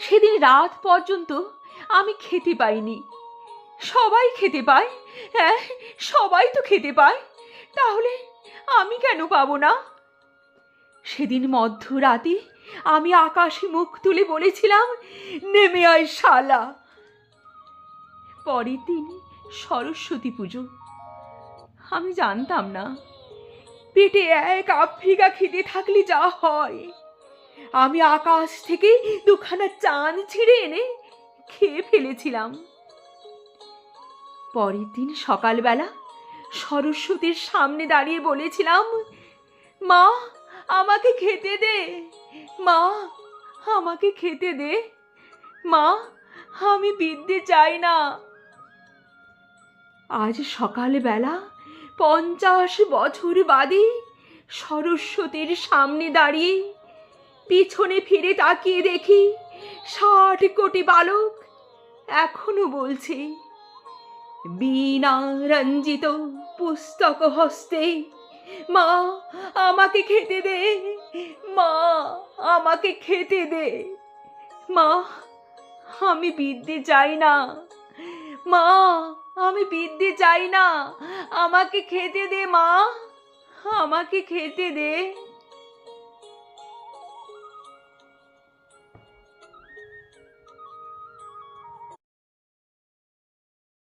সেদিন রাত পর্যন্ত আমি খেতে পাইনি। সবাই খেতে পায় হ্যাঁ সবাই তো খেতে পায়। তাহলে আমি কেন পাবো না? সেদিন মধ্যরাতে আমি আকাশে মুখ তুলে বলেছিলাম, নেমে আয় শালা। পরের দিন সরস্বতী পুজো। আমি জানতাম না। পেটে এক আফ্রিকা খেতে থাকলে যা হয়। আমি আকাশ থেকে দুখানা চাঁদ ছিঁড়ে এনে খেয়ে ফেলেছিলাম। পরের দিন সকালবেলা সরস্বতীর সামনে দাঁড়িয়ে বলেছিলাম, মা, আমাকে খেতে দে, মা, আমাকে খেতে দে, মা, আমি বিদ্যে চাই না। আজ সকালবেলা পঞ্চাশ বছর বাদে সরস্বতীর সামনে দাঁড়িয়ে পিছনে ফিরে তাকিয়ে দেখি ষাট কোটি বালক এখনও বলছে, বীণা রঞ্জিত পুস্তক হস্তে, মা আমাকে খেতে দে, মা আমাকে খেতে দে, মা আমি বিদ্যে চাই না, মা আমি বিদ্যে চাই না, আমাকে খেতে দে, মা আমাকে খেতে দে।